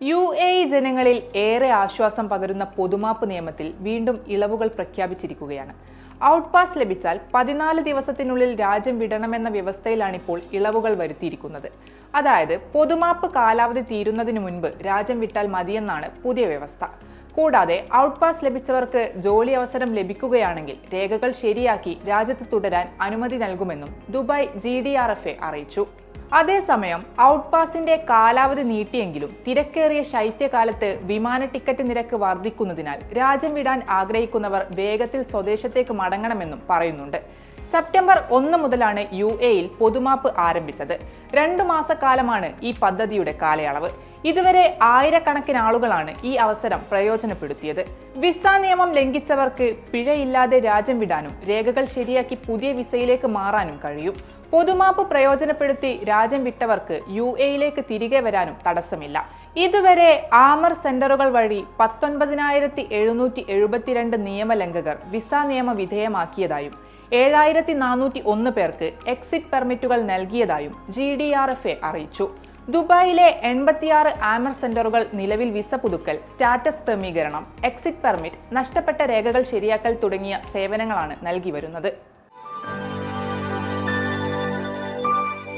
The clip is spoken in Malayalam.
യു എ ഇ ജനങ്ങളിൽ ഏറെ ആശ്വാസം പകരുന്ന പൊതുമാപ്പ് നിയമത്തിൽ വീണ്ടും ഇളവുകൾ പ്രഖ്യാപിച്ചിരിക്കുകയാണ്. ഔട്ട് പാസ് ലഭിച്ചാൽ പതിനാല് ദിവസത്തിനുള്ളിൽ രാജ്യം വിടണമെന്ന വ്യവസ്ഥയിലാണിപ്പോൾ ഇളവുകൾ വരുത്തിയിരിക്കുന്നത്. അതായത് പൊതുമാപ്പ് കാലാവധി തീരുന്നതിന് മുൻപ് രാജ്യം വിട്ടാൽ മതിയെന്നാണ് പുതിയ വ്യവസ്ഥ. കൂടാതെ ഔട്ട് പാസ് ലഭിച്ചവർക്ക് ജോലി അവസരം ലഭിക്കുകയാണെങ്കിൽ രേഖകൾ ശരിയാക്കി രാജ്യത്ത് തുടരാൻ അനുമതി നൽകുമെന്നും ദുബായ് ജി അറിയിച്ചു. അതേസമയം ഔട്ട് പാസിന്റെ കാലാവധി നീട്ടിയെങ്കിലും തിരക്കേറിയ ശൈത്യകാലത്ത് വിമാന ടിക്കറ്റ് നിരക്ക് വർദ്ധിക്കുന്നതിനാൽ രാജ്യം വിടാൻ ആഗ്രഹിക്കുന്നവർ വേഗത്തിൽ സ്വദേശത്തേക്ക് മടങ്ങണമെന്നും പറയുന്നുണ്ട്. സെപ്റ്റംബർ ഒന്ന് മുതലാണ് യു എയിൽ പൊതുമാപ്പ് ആരംഭിച്ചത്. രണ്ടു മാസക്കാലമാണ് ഈ പദ്ധതിയുടെ കാലയളവ്. ഇതുവരെ ആയിരക്കണക്കിന് ആളുകളാണ് ഈ അവസരം പ്രയോജനപ്പെടുത്തിയത്. വിസ നിയമം ലംഘിച്ചവർക്ക് പിഴയില്ലാതെ രാജ്യം വിടാനും രേഖകൾ ശരിയാക്കി പുതിയ വിസയിലേക്ക് മാറാനും കഴിയും. പൊതുമാപ്പ് പ്രയോജനപ്പെടുത്തി രാജ്യം വിട്ടവർക്ക് യു എയിലേക്ക് തിരികെ വരാനും തടസ്സമില്ല. ഇതുവരെ ആമർ സെന്ററുകൾ വഴി പത്തൊൻപതിനായിരത്തി എഴുന്നൂറ്റി എഴുപത്തിരണ്ട് നിയമലംഘകർ വിസ നിയമ വിധേയമാക്കിയതായും ഏഴായിരത്തി നാനൂറ്റി ഒന്ന് പേർക്ക് എക്സിറ്റ് പെർമിറ്റുകൾ നൽകിയതായും G D R F A അറിയിച്ചു. ദുബായിലെ എൺപത്തിയാറ് ആമർ സെന്ററുകൾ നിലവിൽ വിസ പുതുക്കൽ സ്റ്റാറ്റസ് ക്രമീകരണം എക്സിറ്റ് പെർമിറ്റ് നഷ്ടപ്പെട്ട രേഖകൾ ശരിയാക്കൽ തുടങ്ങിയ സേവനങ്ങളാണ് നൽകി വരുന്നത്.